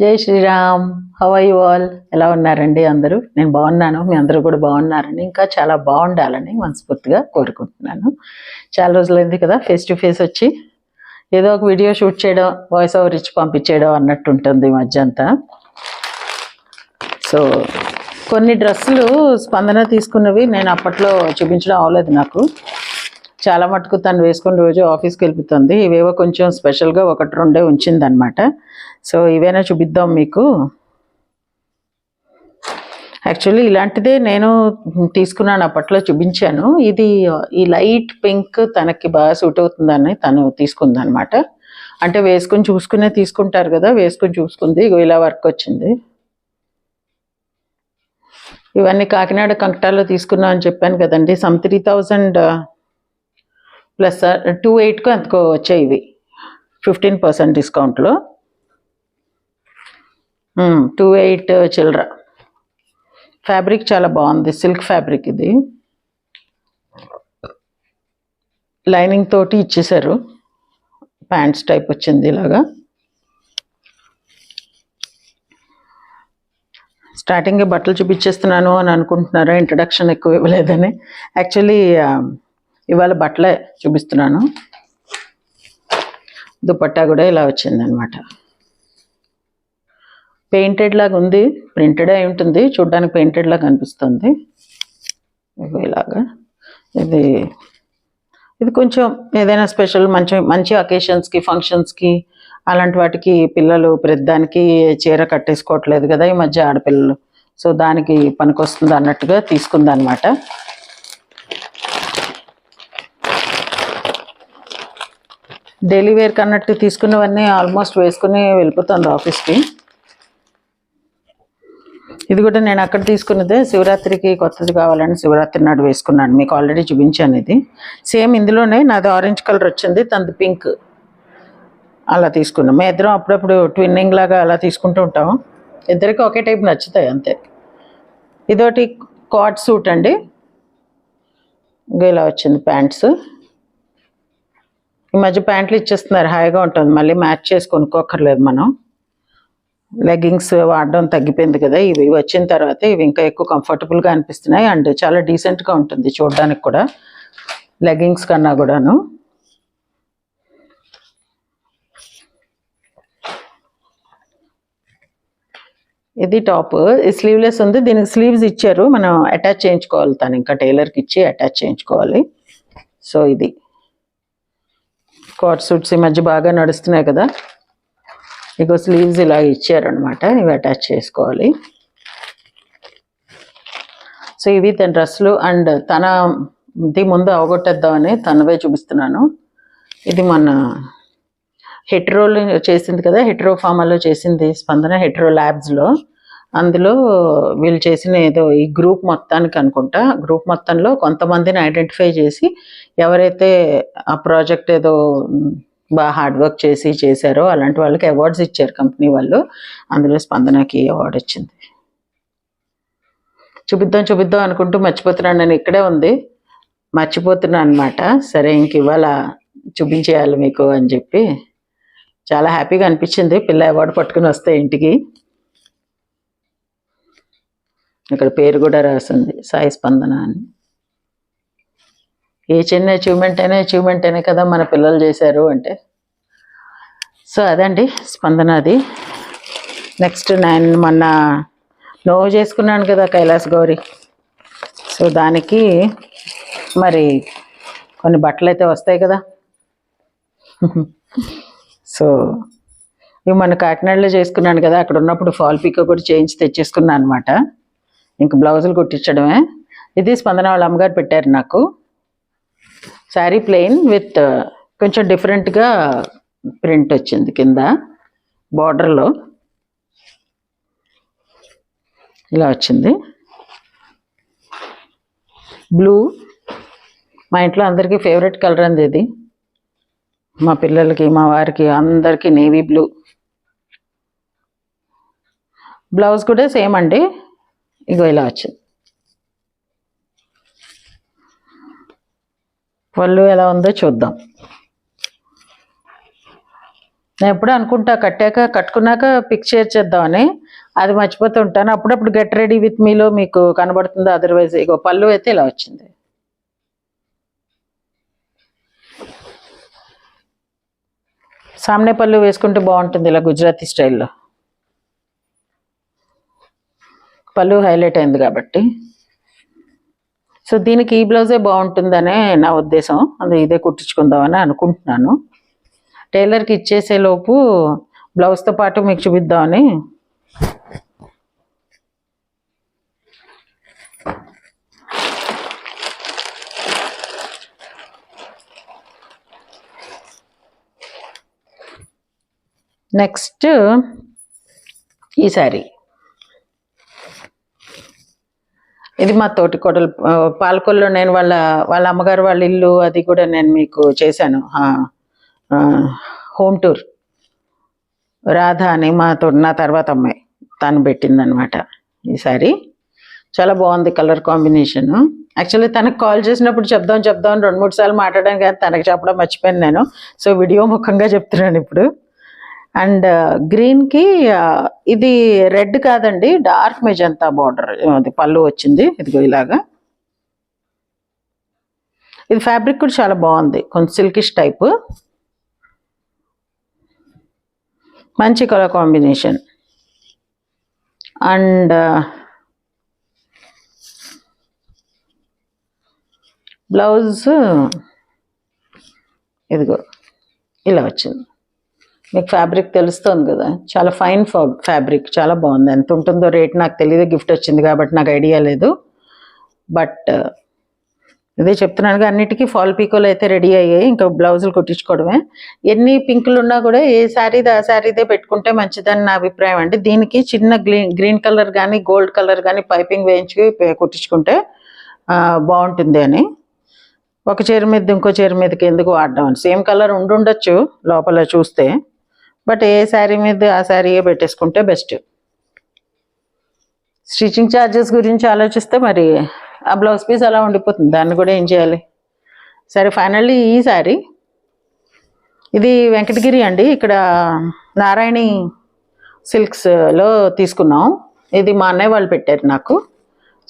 జై శ్రీరామ్ హవై వాల్ ఎలా ఉన్నారండి అందరూ? నేను బాగున్నాను మీ అందరూ కూడా బాగున్నారని ఇంకా చాలా బాగుండాలని మనస్ఫూర్తిగా కోరుకుంటున్నాను. చాలా రోజులైంది కదా ఫేస్ టు ఫేస్ వచ్చి ఏదో ఒక వీడియో షూట్ చేయడం వాయిస్ ఓవర్ ఇచ్చి పంపించేయడం అన్నట్టు ఉంటుంది ఈ మధ్య అంతా. సో కొన్ని డ్రెస్సులు స్పందన తీసుకున్నవి నేను అప్పట్లో చూపించడం అవ్వలేదు నాకు. చాలా మటుకు తను వేసుకుని రోజు ఆఫీస్కి వెళ్ళిపోతుంది ఇవేవో కొంచెం స్పెషల్గా ఒకటి రెండే ఉంచిందనమాట సో ఇవేనా చూపిద్దాం మీకు. యాక్చువల్లీ ఇలాంటిదే నేను తీసుకున్నాను అప్పట్లో చూపించాను. ఇది ఈ లైట్ పింక్ తనకి బాగా సూట్ అవుతుందని తను తీసుకుందనమాట అంటే వేసుకుని చూసుకునే తీసుకుంటారు కదా వేసుకుని చూసుకుంది. ఇలా వర్క్ వచ్చింది. ఇవన్నీ కాకినాడ కంకటాల్లో తీసుకున్నాం అని చెప్పాను కదండి. Some three thousand plus two ఎయిట్కో ఎంతకో వచ్చాయి ఇవి. ఫిఫ్టీన్ పర్సెంట్ డిస్కౌంట్లో. టూ ఎయిట్ చిల్లర. ఫ్యాబ్రిక్ చాలా బాగుంది సిల్క్ ఫ్యాబ్రిక్ ఇది. లైనింగ్ తోటి ఇచ్చేసారు ప్యాంట్స్ టైప్ వచ్చింది ఇలాగా. స్టార్టింగ్ బట్టలు చూపించేస్తున్నాను అని అనుకుంటున్నారా? ఇంట్రడక్షన్ ఎక్కువ ఇవ్వలేదని. యాక్చువల్లీ ఇవాళ బట్టలే చూపిస్తున్నాను. దుపట్టా కూడా ఇలా వచ్చిందనమాట. పెయింటెడ్ లాగా ఉంది ప్రింటెడ్ అయి ఉంటుంది చూడ్డానికి పెయింటెడ్ లాగా అనిపిస్తుంది. ఇలాగా. ఇది ఇది కొంచెం ఏదైనా స్పెషల్ మంచి మంచి అకేషన్స్కి ఫంక్షన్స్కి అలాంటి వాటికి పిల్లలు ప్రతిదానికి చీర కట్టేసుకోవట్లేదు కదా ఈ మధ్య ఆడపిల్లలు. సో దానికి పనికొస్తుంది అన్నట్టుగా తీసుకుందనమాట. డైలీ వేర్కి అన్నట్టు తీసుకున్నవన్నీ ఆల్మోస్ట్ వేసుకుని వెళ్ళిపోతుంది ఆఫీస్కి. ఇది కూడా నేను అక్కడ తీసుకున్నదే శివరాత్రికి కొత్తది కావాలని శివరాత్రి నాడు వేసుకున్నాను. మీకు ఆల్రెడీ చూపించాను ఇది. సేమ్ ఇందులోనే నాది ఆరెంజ్ కలర్ వచ్చింది తనది పింక్. అలా తీసుకున్నాం. మేము ఇద్దరం అప్పుడప్పుడు ట్విన్నింగ్ లాగా అలా తీసుకుంటూ ఉంటాం. ఇద్దరికి ఒకే టైప్ నచ్చుతాయి అంతే. ఇదోటి కాట్ సూట్ అండి. ఇంకా ఇలా వచ్చింది ప్యాంట్స్. ఈ మధ్య ప్యాంట్లు ఇచ్చేస్తున్నారు హాయిగా ఉంటుంది. మళ్ళీ మ్యాచ్ చేసి కొనుక్కోకర్లేదు మనం. లెగ్గింగ్స్ వాడడం తగ్గిపోయింది కదా ఇవి వచ్చిన తర్వాత ఇవి ఇంకా ఎక్కువ కంఫర్టబుల్గా అనిపిస్తున్నాయి. అండ్ చాలా డీసెంట్గా ఉంటుంది చూడడానికి కూడా లెగ్గింగ్స్ కన్నా కూడాను. ఇది టాప్. స్లీవ్లెస్ ఉంది. దీనికి స్లీవ్స్ ఇచ్చారు. మనం అటాచ్ చేయించుకోవాలి తను. ఇంకా టైలర్కి ఇచ్చి అటాచ్ చేయించుకోవాలి. సో ఇది. స్కాట్ సూట్స్ ఈ మధ్య బాగా నడుస్తున్నాయి కదా. ఇగో స్లీవ్స్ ఇలా ఇచ్చారనమాట ఇవి అటాచ్ చేసుకోవాలి. సో ఇవి తన డ్రెస్సులు అండ్ తన ఇది ముందు అవగొట్టేద్దామని తనవే చూపిస్తున్నాను. ఇది మన హెట్రోలో చేసింది కదా హెట్రో ఫార్మాలో చేసింది స్పందన హెట్రో ల్యాబ్స్లో అందులో వీళ్ళు చేసిన ఏదో ఈ గ్రూప్ మొత్తానికి అనుకుంటా గ్రూప్ మొత్తంలో కొంతమందిని ఐడెంటిఫై చేసి ఎవరైతే ఆ ప్రాజెక్ట్ ఏదో బాగా హార్డ్ వర్క్ చేసి చేశారో అలాంటి వాళ్ళకి అవార్డ్స్ ఇచ్చారు కంపెనీ వాళ్ళు. అందులో స్పందనకి అవార్డు వచ్చింది. చూపిద్దాం చూపిద్దాం అనుకుంటూ మర్చిపోతున్నాను. నేను ఇక్కడే ఉంది. మర్చిపోతున్నాను అనమాట సరే ఇంక ఇవాళ చూపించేయాలి మీకు అని చెప్పి. చాలా హ్యాపీగా అనిపించింది. పిల్ల అవార్డు పట్టుకుని వస్తే ఇంటికి. ఇక్కడ పేరు కూడా రాసింది సాయి స్పందన అని. ఏ చిన్న అచీవ్మెంట్ అయినా అచీవ్మెంట్ అయినా కదా మన పిల్లలు చేశారు అంటే. సో అదండి స్పందన అది. నెక్స్ట్ నేను మొన్న నోవు చేసుకున్నాను కదా కైలాస్ గౌరి. సో దానికి మరి కొన్ని బట్టలు అయితే వస్తాయి కదా. సో ఇవి మన కాకినాడలో చేసుకున్నాను కదా అక్కడ ఉన్నప్పుడు ఫాల్ పీకో కూడా చేయించి తెచ్చేసుకున్నాను అనమాట ఇంక బ్లౌజులు కుట్టించడమే. ఇది స్పందన వాళ్ళ అమ్మగారు పెట్టారు నాకు. శారీ ప్లెయిన్ విత్ కొంచెం డిఫరెంట్గా ప్రింట్ వచ్చింది కింద బార్డర్లో ఇలా వచ్చింది. బ్లూ మా ఇంట్లో అందరికీ ఫేవరెట్ కలర్ అంది ఇది. మా పిల్లలకి మా వారికి అందరికీ నేవీ బ్లూ బ్లౌజ్ కూడా సేమ్ అండి. ఇగో ఇలా వచ్చింది. పళ్ళు ఎలా ఉందో చూద్దాం. నేను ఎప్పుడు అనుకుంటా కట్టాక కట్టుకున్నాక పిక్ షేర్ చేద్దామని. అది మర్చిపోతూ ఉంటాను. అప్పుడప్పుడు గెట్ రెడీ విత్ మీలో మీకు కనబడుతుంది. అదర్వైజ్ ఇగో పళ్ళు అయితే ఇలా వచ్చింది. సామ్నే పళ్ళు వేసుకుంటే బాగుంటుంది ఇలా గుజరాతీ స్టైల్లో పళ్ళు హైలైట్ అయింది కాబట్టి. సో దీనికి ఈ బ్లౌజే బాగుంటుందనే నా ఉద్దేశం. అది ఇదే కుట్టించుకుందామని అనుకుంటున్నాను. టైలర్కి ఇచ్చేసేలోపు బ్లౌజ్తో పాటు మీకు చూపిద్దామని. నెక్స్ట్ ఈ శారీ. ఇది మా తోటి కోటలు పాలకొల్లో నేను వాళ్ళ వాళ్ళ అమ్మగారు వాళ్ళ ఇల్లు అది కూడా నేను మీకు చేశాను. Home tour. రాధ అని మా తోటి నా తర్వాత అమ్మాయి. తను పెట్టిందనమాట ఈసారి చాలా బాగుంది కలర్ కాంబినేషన్. యాక్చువల్లీ తనకు కాల్ చేసినప్పుడు చెప్దాం చెప్దాం రెండు మూడు సార్లు మాట్లాడడం కానీ తనకు చెప్పడం మర్చిపోయాను నేను. సో వీడియో ముఖంగా చెప్తున్నాను ఇప్పుడు. అండ్ గ్రీన్కి ఇది రెడ్ కాదండి డార్క్ మెజంతా బార్డర్ అది పళ్ళు వచ్చింది ఇదిగో ఇలాగా. ఇది ఫ్యాబ్రిక్ కూడా చాలా బాగుంది కొంచెం సిల్కిష్ టైప్. మంచి కలర్ కాంబినేషన్. అండ్ బ్లౌజ్ ఇదిగో ఇలా వచ్చింది. మీకు ఫ్యాబ్రిక్ తెలుస్తుంది కదా. చాలా ఫైన్ ఫ్యాబ్రిక్ చాలా బాగుంది. ఎంత ఉంటుందో రేట్ నాకు తెలియదు గిఫ్ట్ వచ్చింది కాబట్టి నాకు ఐడియా లేదు. బట్ uh, ఇదే చెప్తున్నాను అన్నిటికీ ఫాల్ పీకోలు అయితే రెడీ అయ్యాయి. ఇంకా బ్లౌజులు కుట్టించుకోవడమే. ఎన్ని పింకులు ఉన్నా కూడా ఏ శారీది ఆ శారీదే పెట్టుకుంటే మంచిదని నా అభిప్రాయం అండి. దీనికి చిన్న గ్రీన్ గ్రీన్ కలర్ కానీ గోల్డ్ కలర్ కానీ పైపింగ్ వేయించి కుట్టించుకుంటే బాగుంటుంది అని. ఒక చీర మీద ఇంకో చీర మీదకి ఎందుకు వాడడం సేమ్ కలర్ ఉండుండొచ్చు లోపల చూస్తే. బట్ ఏ శారీ మీద ఆ శారీయే పెట్టేసుకుంటే బెస్ట్. స్టిచ్చింగ్ ఛార్జెస్ గురించి ఆలోచిస్తే మరి ఆ బ్లౌజ్ పీస్ అలా ఉండిపోతుంది. దాన్ని కూడా ఏం చేయాలి? సరే ఫైనల్లీ ఈ శారీ. ఇది వెంకటగిరి అండి. ఇక్కడ నారాయణి సిల్క్స్లో తీసుకున్నాం. ఇది మా అన్నయ్య వాళ్ళు పెట్టారు నాకు.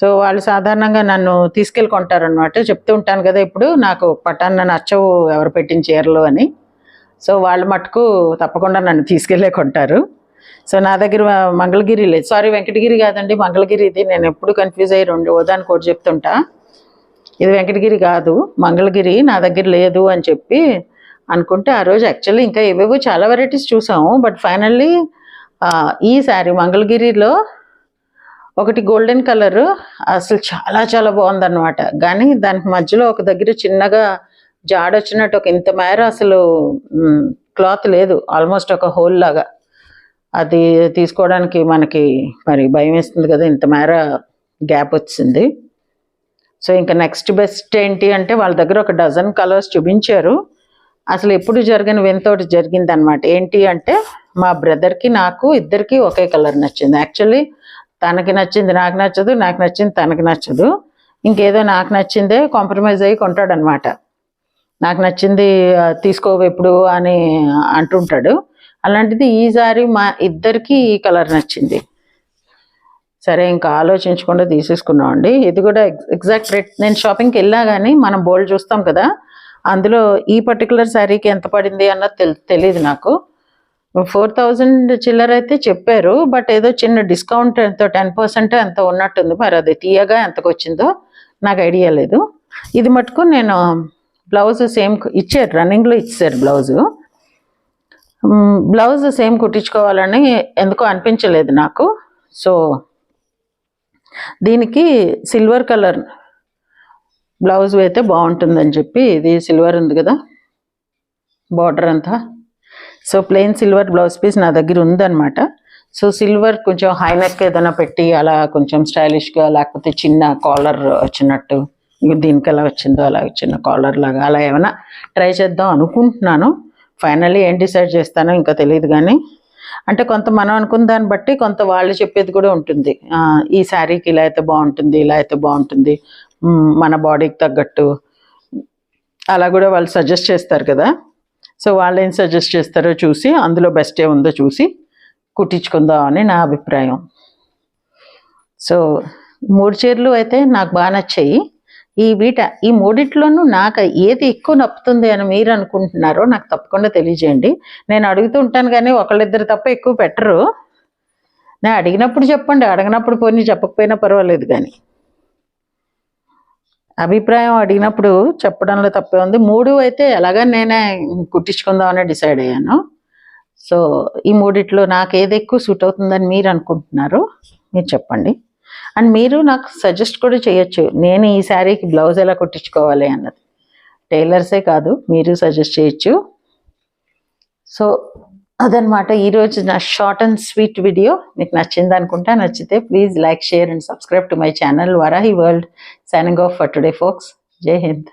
సో వాళ్ళు సాధారణంగా నన్ను తీసుకెళ్ళి కొంటారనమాట చెప్తూ ఉంటాను కదా ఇప్పుడు నాకు పటాన్న నచ్చవు ఎవరు పెట్టిన చీరలు అని. సో వాళ్ళు మటుకు తప్పకుండా నన్ను తీసుకెళ్ళే కొంటారు. సో నా దగ్గర మంగళగిరి లేదు. సారీ వెంకటగిరి కాదండి మంగళగిరి ఇది. నేను ఎప్పుడు కన్ఫ్యూజ్ అయ్యి రెండు ఓదానికి ఒకటి చెప్తుంటా. ఇది వెంకటగిరి కాదు మంగళగిరి నా దగ్గర లేదు అని చెప్పి అనుకుంటే ఆ రోజు యాక్చువల్లీ ఇంకా ఏవేవో చాలా వెరైటీస్ చూసాము. బట్ ఫైనల్లీ ఈ శారీ మంగళగిరిలో ఒకటి గోల్డెన్ కలర్ అసలు చాలా చాలా బాగుందన్నమాట. కానీ దానికి మధ్యలో ఒక దగ్గర చిన్నగా జాడొచ్చినట్టు ఒక ఇంత మేర అసలు క్లాత్ లేదు. ఆల్మోస్ట్ ఒక హోల్ లాగా. అది తీసుకోవడానికి మనకి మరి భయం వేస్తుంది కదా ఇంత మేర గ్యాప్ వచ్చింది. సో ఇంకా నెక్స్ట్ బెస్ట్ ఏంటి అంటే వాళ్ళ దగ్గర ఒక డజన్ కలర్స్ చూపించారు. అసలు ఎప్పుడు జరిగిన వింతోటి జరిగింది అనమాట ఏంటి అంటే మా బ్రదర్కి నాకు ఇద్దరికి ఒకే కలర్ నచ్చింది. యాక్చువల్లీ తనకి నచ్చింది నాకు నచ్చదు నాకు నచ్చింది తనకి నచ్చదు. ఇంకేదో నాకు నచ్చిందే కాంప్రమైజ్ అయ్యి కొంటాడనమాట నాకు నచ్చింది తీసుకోవు ఎప్పుడు అని అంటుంటాడు. అలాంటిది ఈసారి మా ఇద్దరికి ఈ కలర్ నచ్చింది. సరే ఇంకా ఆలోచించకుండా తీసేసుకున్నామండి ఇది కూడా ఎగ్జాక్ట్ రేట్ నేను షాపింగ్కి వెళ్ళా కానీ మనం బోల్డ్ చూస్తాం కదా అందులో ఈ పర్టికులర్ శారీకి ఎంత పడింది అన్నది తెలియదు నాకు. ఫోర్ థౌజండ్ చిల్లర అయితే చెప్పారు బట్ ఏదో చిన్న డిస్కౌంట్ ఎంతో టెన్ పర్సెంట్ ఎంత ఉన్నట్టుంది. మరి అది తీయగా ఎంతకు వచ్చిందో నాకు ఐడియా లేదు. ఇది మటుకు నేను బ్లౌజ్ సేమ్ ఇచ్చారు రన్నింగ్లో ఇచ్చారు బ్లౌజు. బ్లౌజ్ సేమ్ కుట్టించుకోవాలని ఎందుకో అనిపించలేదు నాకు. సో దీనికి సిల్వర్ కలర్ బ్లౌజ్ అయితే బాగుంటుందని చెప్పి ఇది సిల్వర్ ఉంది కదా బార్డర్ అంతా. So plain silver blouse piece నా దగ్గర ఉందన్నమాట. సో సిల్వర్ కొంచెం హైనెక్ ఏదైనా పెట్టి అలా కొంచెం స్టైలిష్గా లేకపోతే చిన్న కాలర్ వచ్చినట్టు దీనికి ఎలా వచ్చిందో అలా చిన్న కాలర్ లాగా అలా ఏమైనా ట్రై చేద్దాం అనుకుంటున్నాను. ఫైనల్లీ ఏం డిసైడ్ చేస్తానో ఇంకా తెలియదు కానీ అంటే కొంత మనం అనుకున్న దాన్ని బట్టి కొంత వాళ్ళు చెప్పేది కూడా ఉంటుంది. ఈ శారీకి ఇలా అయితే బాగుంటుంది ఇలా అయితే బాగుంటుంది మన బాడీకి తగ్గట్టు. అలా కూడా వాళ్ళు సజెస్ట్ చేస్తారు కదా. సో వాళ్ళు ఏం సజెస్ట్ చేస్తారో చూసి అందులో బెస్ట్ ఏ ఉందో చూసి కుట్టించుకుందాం అని నా అభిప్రాయం. సో మూడు చీరలు అయితే నాకు బాగా నచ్చాయి. ఈ వీట ఈ మూడిట్లోనూ నాకు ఏది ఎక్కువ నప్పుతుంది అని మీరు అనుకుంటున్నారో నాకు తప్పకుండా తెలియజేయండి. నేను అడుగుతూ ఉంటాను కానీ ఒకళ్ళిద్దరు తప్ప ఎక్కువ పెట్టరు. నేను అడిగినప్పుడు చెప్పండి అడిగినప్పుడు పోనీ చెప్పకపోయినా పర్వాలేదు కానీ. అభిప్రాయం అడిగినప్పుడు చెప్పడంలో తప్పే ఉంది. మూడు అయితే ఎలాగా నేనే కుట్టించుకుందామని డిసైడ్ అయ్యాను. సో ఈ మూడిట్లో నాకు ఏది ఎక్కువ సూట్ అవుతుందని మీరు అనుకుంటున్నారు మీరు చెప్పండి. అండ్ మీరు నాకు సజెస్ట్ కూడా చేయొచ్చు. నేను ఈ శారీకి బ్లౌజ్ ఎలా కుట్టించుకోవాలి అన్నది. టైలర్సే కాదు మీరు సజెస్ట్ చేయొచ్చు. సో అదనమాట ఈరోజు నా షార్ట్ అండ్ స్వీట్ వీడియో మీకు నచ్చింది అనుకుంటా నచ్చితే please like share and subscribe to my channel Varahi world signing off for today folks Jai Hind